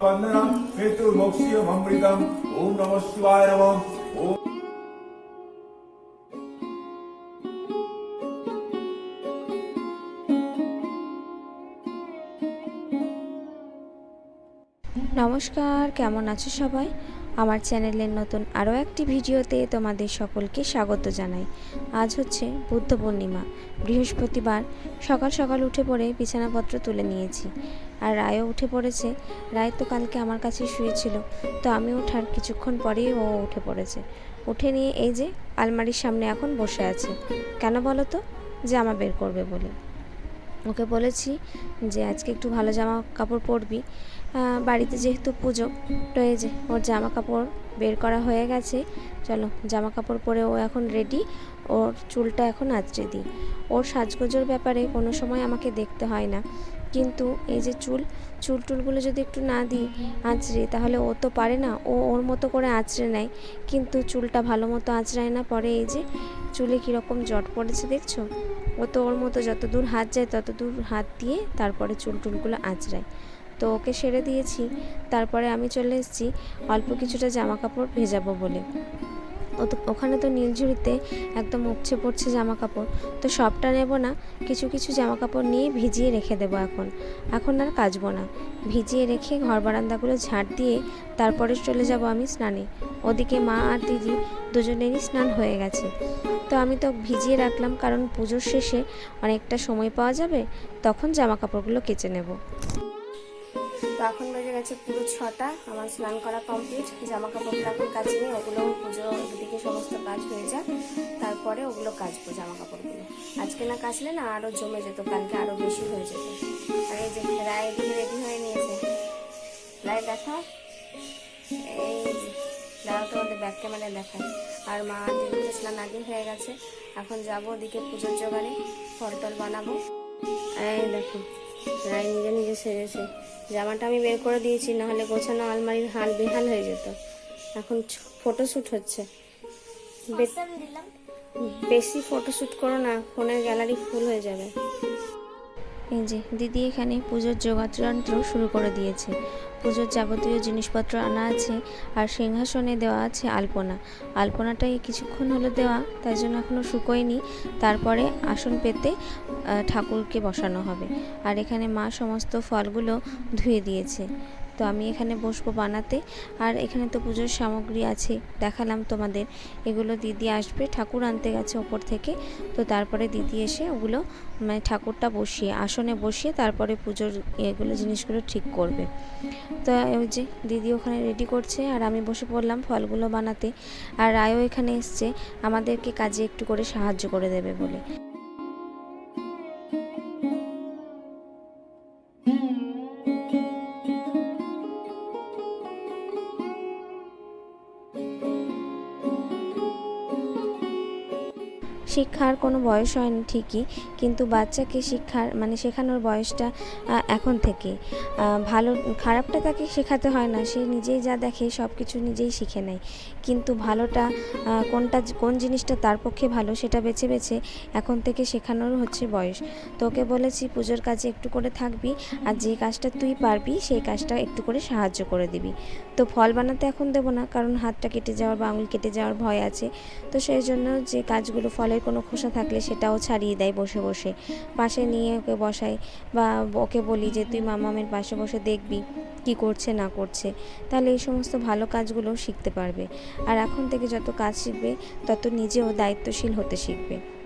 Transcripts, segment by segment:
ওম নম শিবায় নম নমস্কার, কেমন আছো সবাই? আমার চ্যানেলের নতুন আরও একটি ভিডিওতে তোমাদের সকলকে স্বাগত জানাই। আজ হচ্ছে বুদ্ধ পূর্ণিমা, বৃহস্পতিবার। সকাল সকাল উঠে পড়ে বিছানাপত্র তুলে নিয়েছি। আর রায়ও উঠে পড়েছে। রায় তো কালকে আমার কাছেই শুয়েছিল। তো আমি ওঠার কিছুক্ষণ পরেই ও উঠে পড়েছে। উঠে নিয়ে এই যে আলমারির সামনে এখন বসে আছে। কেন বলো তো? জামা বের করবে বলে। ওকে বলেছি যে আজকে একটু ভালো জামা কাপড় পরবি। বাড়িতে যেহেতু পুজো, তো এই যে ওর জামা কাপড় বের করা হয়ে গেছে। চলো জামা কাপড় পরে ও এখন রেডি ওর চুলটা এখন আঁচড়ে দিই। ওর সাজগোজের ব্যাপারে কোনো সময় আমাকে দেখতে হয় না। কিন্তু এই যে চুল চুল টুলগুলো যদি একটু না দিই আঁচড়ে, তাহলে ও তো পারে না। ও ওর মতো করে আঁচড়ে নেয়। কিন্তু চুলটা ভালো মতো আঁচড়ায় না। পরে এই যে চুলে কীরকম জট পড়েছে দেখছ? ও তো ওর মতো যত দূর হাত যায় তত দূর হাত দিয়ে তারপরে চুল টুলগুলো আঁচড়ায়। তো ওকে সেরে দিয়েছি। তারপরে আমি চলে এসেছি অল্প কিছুটা জামা কাপড় ভেজাবো বলে। ওখানে তো নীলঝুড়িতে একদম উপচে পড়ছে জামা কাপড় তো সবটা নেব না, কিছু কিছু জামা কাপড় নিয়ে ভিজিয়ে রেখে দেবো এখন। এখন আর কাচবো না। ভিজিয়ে রেখে ঘর বারান্দাগুলো ঝাড় দিয়ে তারপরে চলে যাব আমি স্নানে। ওদিকে মা আর দিদি দুজনেরই স্নান হয়ে গেছে। তো আমি তো ভিজিয়ে রাখলাম, কারণ পুজোর শেষে অনেকটা সময় পাওয়া যাবে, তখন জামা কাপড়গুলো কেচে নেব। তো এখন বেজে গেছে পুরো ছটা। আমার স্নান করা কমপ্লিট জামা কাপড়গুলো এখন কাচি নেই, ওগুলো পুজো দিকে সমস্ত কাজ হয়ে যায় তারপরে ওগুলো কাচবো জামা কাপড়গুলো আজকে না কাচলে না আরও জমে যেত, কালকে আরও বেশি হয়ে যেত। আর এই যে রায় এদিকে রেডি হয়ে নিয়েছে। রায় দেখাও এই দাঁড়াও তোমাদের ব্যাক ক্যামেরায় দেখায় আর মা দিদিকে স্নান আগে হয়ে গেছে, এখন যাব ওদিকে পুজোর জোগাড়ে, ফল টল বানাবো। এই দেখো রায় নিজে নিজে সেরেছে। জামাটা আমি বের করে দিয়েছি নাহলে গোছানো আলমারির হাল বেহাল হয়ে যেত। এখন ফটো শ্যুট হচ্ছে। বেশি বেশি ফটোশ্যুট করো না ফোনের গ্যালারি ফুল হয়ে যাবে। এই যে, দিদি এখানে পুজোর যোগাযন্ত্র শুরু করে দিয়েছে। পুজোর যাবতীয় জিনিসপত্র আনা আছে আর সিংহাসনে দেওয়া আছে আলপনা। আলপনাটাই কিছুক্ষণ হলো দেওয়া তাই জন্য এখনও শুকোয়নি। তারপরে আসন পেতে ঠাকুরকে বসানো হবে। আর এখানে মা সমস্ত ফলগুলো ধুয়ে দিয়েছে। তো আমি এখানে বসবো বানাতে। আর এখানে তো পুজোর সামগ্রী আছে, দেখালাম তোমাদের। এগুলো দিদি আসবে, ঠাকুর আনতে গেছে ওপর থেকে। তো তারপরে দিদি এসে ওগুলো মানে ঠাকুরটা বসিয়ে, আসনে বসিয়ে তারপরে পুজোর এগুলো জিনিসগুলো ঠিক করবে। তো ওই যে দিদি ওখানে রেডি করছে, আর আমি বসে পড়লাম ফলগুলো বানাতে। আর রায়ও এখানে এসছে, আমাদেরকে কাজে একটু করে সাহায্য করে দেবে বলে। শিক্ষার কোনো বয়স হয়নি ঠিকই, কিন্তু বাচ্চাকে শিক্ষার মানে শেখানোর বয়সটা এখন থেকে ভালো, খারাপটা তাকে শেখাতে হয় না, সে নিজেই যা দেখে সব কিছু নিজেই শিখে নেয়। কিন্তু ভালোটা কোনটা, কোন জিনিসটা তার পক্ষে ভালো সেটা বেছে বেছে এখন থেকে শেখানোর হচ্ছে বয়স। তোকে বলেছি পুজোর কাজে একটু করে থাকবি, আর যে কাজটা তুই পারবি সেই কাজটা একটু করে সাহায্য করে দিবি। তো ফল বানাতে এখন দেবো না, কারণ হাতটা কেটে যাওয়ার বা আঙুল কেটে যাওয়ার ভয় আছে। তো সেই জন্য যে কাজগুলো ফলের কোনো খোসা থাকলে সেটাও ছাড়িয়ে দেয় বসে বসে। পাশে নিয়ে ওকে বসাই বা ওকে বলি যে, তুই মামামের পাশে বসে দেখবি কি করছে না করছে। তাহলে এই সমস্ত ভালো কাজগুলো শিখতে পারবে। আর এখন থেকে যত কাজ শিখবে, তত নিজেও দায়িত্বশীল হতে শিখবে।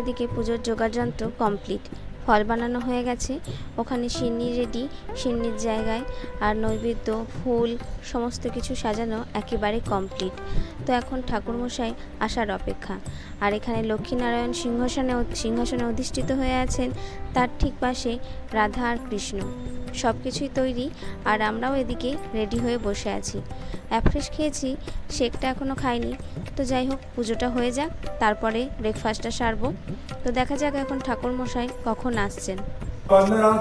এদিকে পুজোর যোগাযন্ত্র কমপ্লিট ফল বানানো হয়ে গেছে। ওখানে সিন্নি রেডি সিন্নির জায়গায় আর নৈবেদ্য, ফুল, সমস্ত কিছু সাজানো একেবারে কমপ্লিট তো এখন ঠাকুরমশাই আসার অপেক্ষা। আর এখানে লক্ষ্মীনারায়ণ সিংহাসনে সিংহাসনে অধিষ্ঠিত হয়ে আছেন। তার ঠিক পাশে রাধা আর কৃষ্ণ। সব কিছুই তৈরি আর আমরাও এদিকে রেডি হয়ে বসে আছি। অ্যাফ্রেশ খেয়েছি, শেকটা এখনও খাইনি। তো যাই হোক, পুজোটা হয়ে যাক, তারপরে ব্রেকফাস্টটা সারবো। তো দেখা যাক এখন ঠাকুর মশাই কখন আসছেন। পদং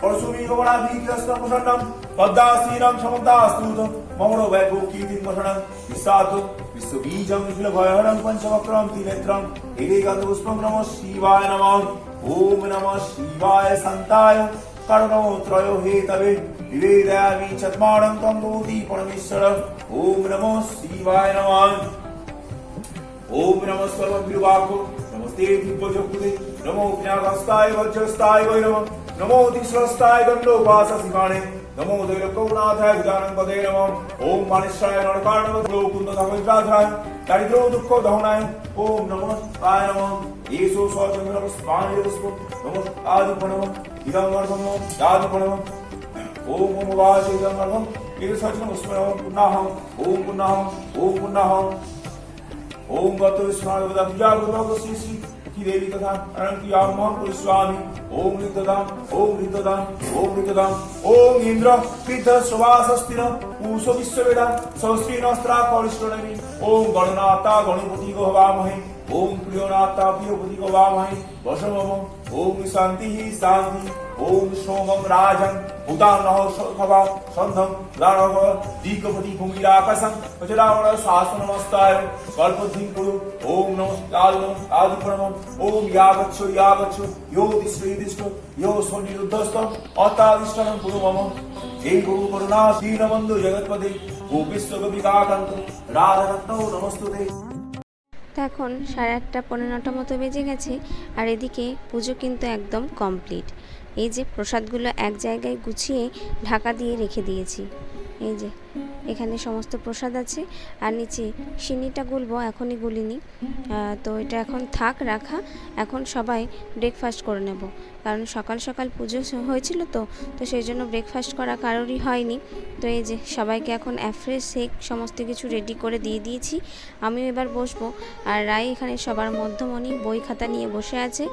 পরশুমি কৃষ্ণ প্রসন্নম समन्तास्तुतं मौनो वैभोगीतिमशनं विस्सातु विश्वबीजं विपुलभयहरं पञ्चवक्रं त्रिनेत्रं एकैकपुष्पं नमः शिवाय नमः ॐ नमः शिवाय सन्ताय करुणो त्रयो हेतवे निवेदयामि चत्मानं त्वं भूति परमेश्वर ॐ नमो शिवाय नमः ॐ नमः सर्वविर्वाको नमस्ते दिव्यजगुदे नमो ज्ञानस्ताय वज्रस्ताय वैरव नमो दिस्रस्ताय गण्डोपाससिमाणे नमो दैलकौनाथाय उदानं पदे नमः ॐ मानेश्वराय नरकार्णवद्रो कुन्दधामविद्राधाय दारिद्रो दुःख दहनाय ॐ नमः शिवाय नमः येषु स्वचन्द्रपुष्पाणिपुष्पं नमः आदिप्रणवम् इदं अर्घम् आदिप्रणवम् ॐ ॐ वाचिदं अर्घम् एतसचनमुस्मरणं पुन्नाहम् ॐ पुन्नाहम् ॐ पुन्नाहम् ओम गतो स्मरण पूजा गुरु श्री श्री की देवी तथा अनंत यामोहन पुरुषवामी ओम रितदाम ओम रितदाम ओम रितदाम ओम इंद्र कृत सुवासस्तिर पूषो विश्ववेदा सहस्री नस्त्रा करिष्ठनमी ओम गणनाता गणपति को हवामहे ओम प्रियनाथा प्रियपति को हवामहे वशमम ওম শান্তি শান্তি ওম সোমম রাজন উদানহ সখবা সন্ধম রাণব দীকপতি ভূমিরাকাশং বজরাবণ শাসনমস্তায় কল্পধিং কুরু ওম নমস্কার আদিপ্রণম ওম ইয়াগচ্ছ ইয়াগচ্ছ ইয়ো দিশ্রেদিষ্ট ইয়ো সনিরুদ্ধস্ত অতাদিষ্টম কুরু মম। এই গুরু করুণা, দীনবন্ধু জগৎপতি গোপিস্ব গোপিকাকান্ত নমস্তুতে। তো এখন সাড়ে আটটা পনেরো নটা মতো বেজে গেছে আর এদিকে পুজো কিন্তু একদম কমপ্লিট। এই যে প্রসাদগুলো এক জায়গায় গুছিয়ে ঢাকা দিয়ে রেখে দিয়েছি। এই যে এখানে সমস্ত প্রসাদ আছে আর নিচে সিনিটা গুলবো, এখনই গুলিনি। তো এটা এখন থাক, রাখা। এখন সবাই ব্রেকফাস্ট করে নেব। কারণ সকাল সকাল পুজো হয়েছিল তো তো সেই জন্য ব্রেকফাস্ট করা কারোরই হয়নি। তো এই যে সবাইকে এখন অ্যাফ্রেশ শেক সমস্ত কিছু রেডি করে দিয়ে দিয়েছি। আমিও এবার বসবো। আর রায় এখানে সবার মধ্যমণি, বই খাতা নিয়ে বসে আছে।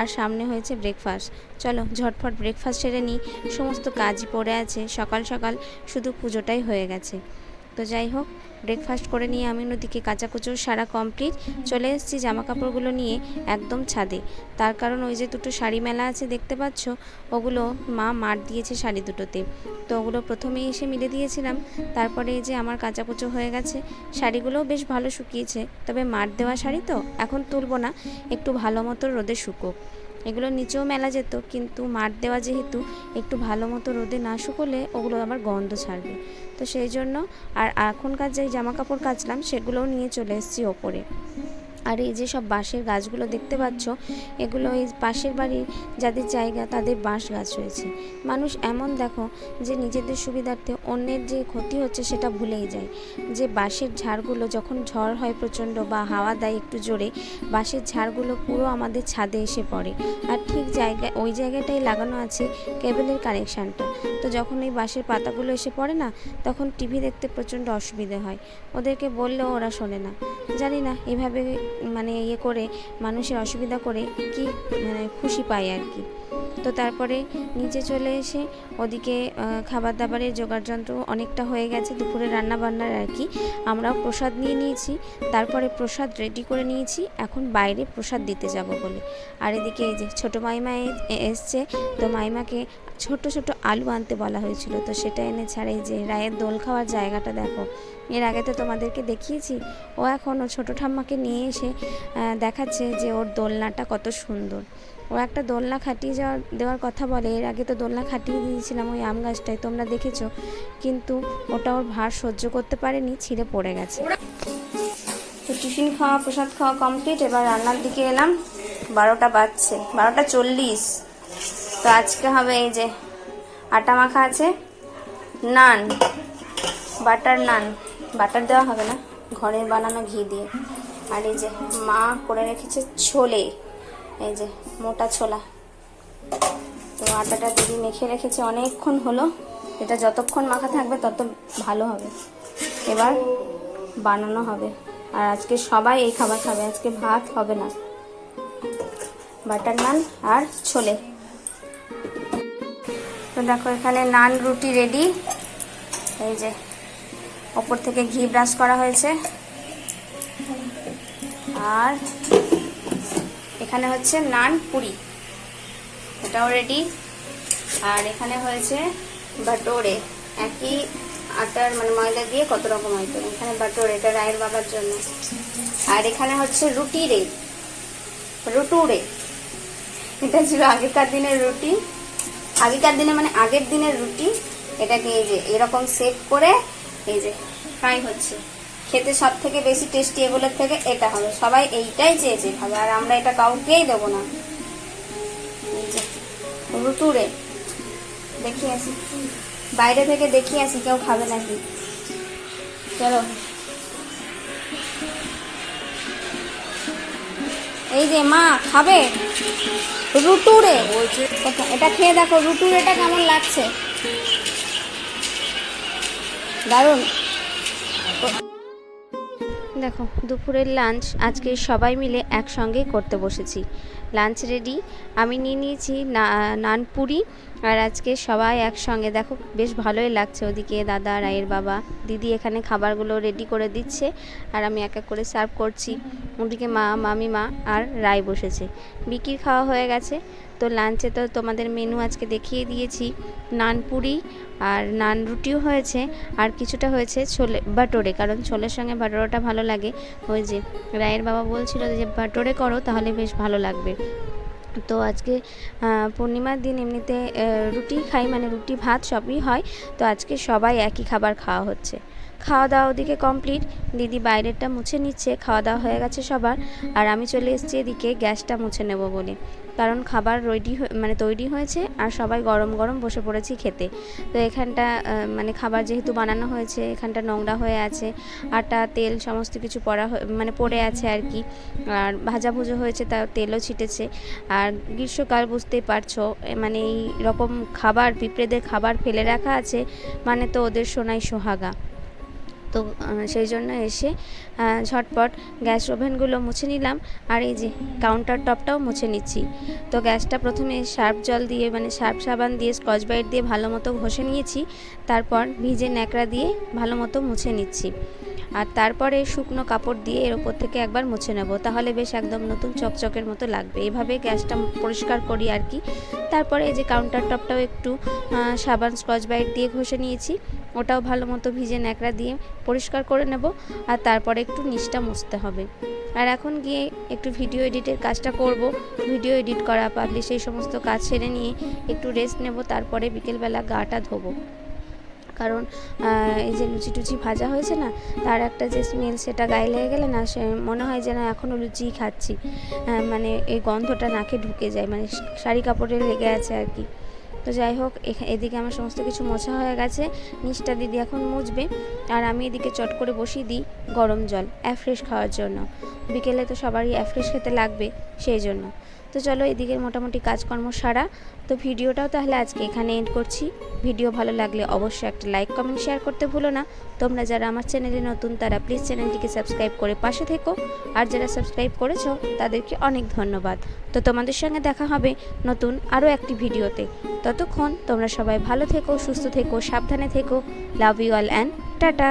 আর সামনে হয়েছে ব্রেকফাস্ট চলো ঝটফট ব্রেকফাস্ট সেরে নিই। সমস্ত কাজই পড়ে আছে। সকাল সকাল শুধু পুজোটাই হয়ে গেছে। তো যাই হোক ব্রেকফাস্ট করে নিয়ে আমি ওদিকে কাচাকুচো, সারা কমপ্লিট চলে এসেছি জামা কাপড়গুলো নিয়ে একদম ছাদে। তার কারণ ওই যে দুটো শাড়ি মেলা আছে দেখতে পাচ্ছ, ওগুলো মা মার দিয়েছে শাড়ি দুটোতে। তো ওগুলো প্রথমেই এসে মিলে দিয়েছিলাম, তারপরে এই যে আমার কাচাকুচো হয়ে গেছে, শাড়িগুলোও বেশ ভালো শুকিয়েছে, তবে মার দেওয়া শাড়ি তো এখন তুলবো না, একটু ভালো মতো রোদে শুকোক। এগুলো নিচেও মেলা যেত, কিন্তু মাঠ দেওয়া যেহেতু একটু ভালো মতো রোদে না শুকোলে ওগুলো আবার গন্ধ ছাড়বে। তো সেই জন্য আর এখনকার যে জামা কাপড় কাচলাম, সেগুলোও নিয়ে চলে এসেছি ওপরে। আর এই যে সব বাঁশের গাছগুলো দেখতে পাচ্ছ, এগুলো এই পাশের বাড়ির যাদের জায়গা তাদের বাঁশ গাছ রয়েছে। মানুষ এমন দেখো যে নিজেদের সুবিধার্থে অন্যের যে ক্ষতি হচ্ছে সেটা ভুলেই যায়। যে বাঁশের ঝাড়গুলো যখন ঝড় হয় প্রচণ্ড বা হাওয়া দেয় একটু জোরে, বাঁশের ঝাড়গুলো পুরো আমাদের ছাদে এসে পড়ে। আর ঠিক জায়গায়, ওই জায়গাটাই লাগানো আছে কেবলের কানেকশানটা। তো যখন এই বাঁশের পাতাগুলো এসে পড়ে না, তখন টিভি দেখতে প্রচণ্ড অসুবিধে হয়। ওদেরকে বললেও ওরা শোনে না। জানি না, এভাবে মানে ইয়ে করে, মানুষের অসুবিধা করে কি মানে খুশি পায় আর কি। তো তারপরে নিচে চলে এসে ওদিকে খাবার দাবারের জোগাড় যন্ত্র অনেকটা হয়ে গেছে, দুপুরে রান্না বান্নার আর কি। আমরাও প্রসাদ নিয়ে নিয়েছি, তারপরে প্রসাদ রেডি করে নিয়েছি, এখন বাইরে প্রসাদ দিতে যাব বলে। আর এদিকে এই যে ছোটো মাইমা এসছে, তো মাইমাকে ছোট ছোট আলু আনতে বলা হয়েছিল। তো সেটা এনে ছাড়াই যে রায়ের দোল খাওয়ার জায়গাটা দেখো। এর আগে তো তোমাদেরকে দেখিয়েছি। ও এখন ও ছোটো ঠাম্মাকে নিয়ে এসে দেখাচ্ছে যে ওর দোলনাটা কত সুন্দর। ও একটা দোলনা খাটিয়ে যাওয়ার, দেওয়ার কথা বলে। এর আগে তো দোলনা খাটিয়ে দিয়েছিলাম ওই আম গাছটায়, তোমরা দেখেছ। কিন্তু ওটা ওর ভার সহ্য করতে পারেনি, ছিঁড়ে পড়ে গেছে। তো টিফিন খাওয়া, প্রসাদ খাওয়া কমপ্লিট এবার রান্নার দিকে এলাম। বারোটা বাজছে। বারোটা চল্লিশ। তো আজকে হবে এই যে আটা মাখা আছে, নান, বাটার নান। বাটার দেওয়া হবে না ঘরের বানানো ঘি দিয়ে। আর এই যে মা করে রেখেছে ছোলে, এই যে মোটা ছোলা। তো আটাটা দিদি মেখে রেখেছে, অনেকক্ষণ হলো। এটা যতক্ষণ মাখা থাকবে তত ভালো হবে। এবার বানানো হবে। আর আজকে সবাই এই খাবার খাবে, আজকে ভাত হবে না। বাটার নান আর ছোলে। দেখো, এখানে নান রুটি রেডি এই যে, ওপর থেকে ঘি ব্রাশ করা হয়েছে। আর এখানে হচ্ছে নান পুরি। এটাও রেডি আর এখানে হয়েছে বাটোরে একই আটার মানে ময়দা দিয়ে কত রকম হয়তো এখানে বাটোরে এটা রায়ের বাবার জন্য। আর এখানে হচ্ছে রুটি রে। রুটুরে এটা ছিল আগেকার দিনের রুটি। আগেকার দিনে মানে আগের দিনের রুটি, এটাকে এই যে এরকম সেভ করে এই যে ফ্রাই হচ্ছে। খেতে সব থেকে বেশি টেস্টি এগুলোর থেকে এটা হবে। সবাই এইটাই চেয়েছে খাবে, আর আমরা এটা কাউকেই দেবো না। রুটুরে দেখি আসি। বাইরে থেকে দেখি আসি কেউ খাবে নাকি। চলো। এই যে মা খাবে? রুটুরে এটা- এটা খেয়ে দেখো রুটুরেটা কেমন লাগছে? দারুণ। দেখো দুপুরের লাঞ্চ আজকে সবাই মিলে একসঙ্গে করতে বসেছি। লাঞ্চ রেডি আমি নিয়ে নিয়েছি না- নান পুরি আর আজকে সবাই একসঙ্গে। দেখো বেশ ভালোই লাগছে ওদিকে দাদা রায়ের বাবা দিদি এখানে খাবারগুলো রেডি করে দিচ্ছে আর আমি এক এক করে সার্ভ করছি। ওদিকে মা, মামি, মা আর রায় বসেছে। বিকির খাওয়া হয়ে গেছে। তো লাঞ্চে তো তোমাদের মেনু আজকে দেখিয়ে দিয়েছি। নান পুরি আর নান রুটিও হয়েছে আর কিছুটা হয়েছে ছোলে, বাটোরে। কারণ ছোলের সঙ্গে বাটোরাটা ভালো লাগে। ওই যে রায়ের বাবা বলছিল যে, বাটোরে করো তাহলে বেশ ভালো লাগবে। তো আজকে পূর্ণিমার দিন এমনিতে রুটি খাই মানে রুটি, ভাত সবই হয়। তো আজকে সবাই একই খাবার খাওয়া হচ্ছে। খাওয়া দাওয়া ওদিকে কমপ্লিট। দিদি বাইরেরটা মুছে নিচ্ছে খাওয়া দাওয়া হয়ে গেছে সবার। আর আমি চলে এসেছি এদিকে গ্যাসটা মুছে নেব বলে। কারণ খাবার রেডি মানে তৈরি হয়েছে আর সবাই গরম গরম বসে পড়েছি খেতে। তো এখানটা মানে খাবার যেহেতু বানানো হয়েছে, এখানটা নোংরা হয়ে আছে, আটা, তেল সমস্ত কিছু পড়া মানে পড়ে আছে আর কি। আর ভাজা ভুজো হয়েছে তা তেলও ছিটেছে। আর গ্রীষ্মকাল বুঝতেই পারছ মানে এই রকম খাবার, পিঁপড়েদের খাবার ফেলে রাখা আছে মানে তো ওদের সোনাই সোহাগা। তো সেই জন্য এসে ঝটপট গ্যাস ওভেনগুলো মুছে নিলাম। আর এই যে কাউন্টার টপটাও মুছে নিচ্ছি। তো গ্যাসটা প্রথমে সার্ফ জল দিয়ে মানে সার্ফ সাবান দিয়ে, স্কচ ব্রাইট দিয়ে ভালো মতো ঘষে নিয়েছি। তারপর ভিজে ন্যাকড়া দিয়ে ভালো মতো মুছে নিচ্ছি। আর তারপরে শুকনো কাপড় দিয়ে এর ওপর থেকে একবার মুছে নেব। তাহলে বেশ একদম নতুন চকচকের মতো লাগবে। এভাবে গ্যাসটা পরিষ্কার করি আর কি। তারপরে এই যে কাউন্টার টপটাও একটু সাবান, স্কচ ব্রাইট দিয়ে ঘষে নিয়েছি। ওটাও ভালো মতো ভিজে ন্যাকড়া দিয়ে পরিষ্কার করে নেব আর তারপরে একটু নিচটা মুছতে হবে। আর এখন গিয়ে একটু ভিডিও এডিটের কাজটা করব। ভিডিও এডিট করা পাবলিশ এই সমস্ত কাজ সেরে নিয়ে একটু রেস্ট নেব, তারপরে বিকেলবেলা গাটা ধোবো। কারণ এই যে লুচি টুচি ভাজা হয়েছে না, তার একটা যে স্মেল সেটা গায়ে লেগে গেলে না, সে মনে হয় যেন এখনও লুচিই খাচ্ছি। মানে এই গন্ধটা নাকে ঢুকে যায় মানে শাড়ি কাপড়ে লেগে আছে আর কি। তো যাই হোক এদিকে আমার সমস্ত কিছু মোছা হয়ে গেছে। নিচটা দিদি এখন মুছবে। আর আমি এদিকে চট করে বসিয়ে দিই গরম জল অ্যাফ্রেশ খাওয়ার জন্য। বিকেলে তো সবারই অ্যাফ্রেশ খেতে লাগবে, সেই জন্য। তো চলো এদিকের মোটামুটি কাজকর্ম সারা। তো ভিডিওটাও তাহলে আজকে এখানে এন্ড করছি। ভিডিও ভালো লাগলে অবশ্যই একটা লাইক কমেন্ট শেয়ার করতে ভুলো না। তোমরা যারা আমার চ্যানেলে নতুন, তারা প্লিজ চ্যানেলটিকে সাবস্ক্রাইব করে পাশে থেকো। আর যারা সাবস্ক্রাইব করেছ, তাদেরকে অনেক ধন্যবাদ। তো তোমাদের সঙ্গে দেখা হবে নতুন আরও একটি ভিডিওতে। ততক্ষণ তোমরা সবাই ভালো থেকো, সুস্থ থেকো, সাবধানে থেকো। Love you all and tata